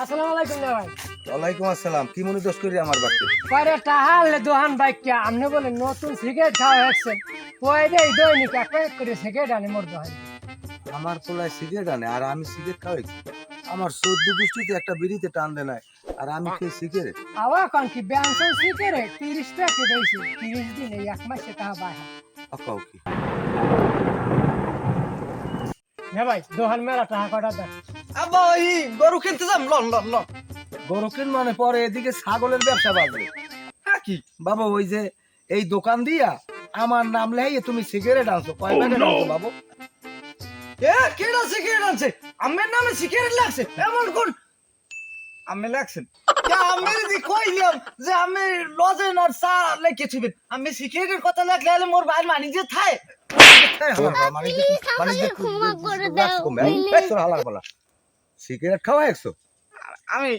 আসসালামু আলাইকুম না ভাই। ওয়ালাইকুম আসসালাম। কি মনে দোষ করি আমার বাড়িতে? পরে টাহালে দোহান বাইক আপনি বলে নতুন সিগারেট খাওয়া হচ্ছেন পরে দৈনিক? এক এক করে সিগারেট আনি মোর দোহান। আমার পোলায় সিগারেট আনে আর আমি সিগারেট খাওয়াই আমার সদ্য গোষ্ঠীতে একটা বিড়িতে টান দেয় নাই আর আমি খেয়ে সিগারেট। আওয়া কোন কি ব্যাংসন সিগারেট? তিরিশ টাকা দিয়েছি তিরিশ দিন এক মাসে টাকা কি? হ্যাঁ ভাই দোহান মেলা টাকা কটা দেন। আব্বা ওই গরু কিনতে যাম লন লন লন। গরু কিন মানে পরে এদিকে ছাগলের ব্যবসা বাড়বে হ্যাঁ কি? বাবা ওই যে এই দোকান দিয়া আমার নাম লেহাইয়ে তুমি সিগারেট আনছো। কয় প্যাকেট আনছো বাবু? এ কেডা সিগারেট আছে আমের নামে সিগারেট লাগছে। এমন কোন? আমি লাগছেন? কে আমি দি কইলাম যে আমি লজেন আর চা লেখে আমি সিগারেটের কথা লাগলে মোর ভাই মানি যে থায়। সিগারেট খাওয়া একশো আমি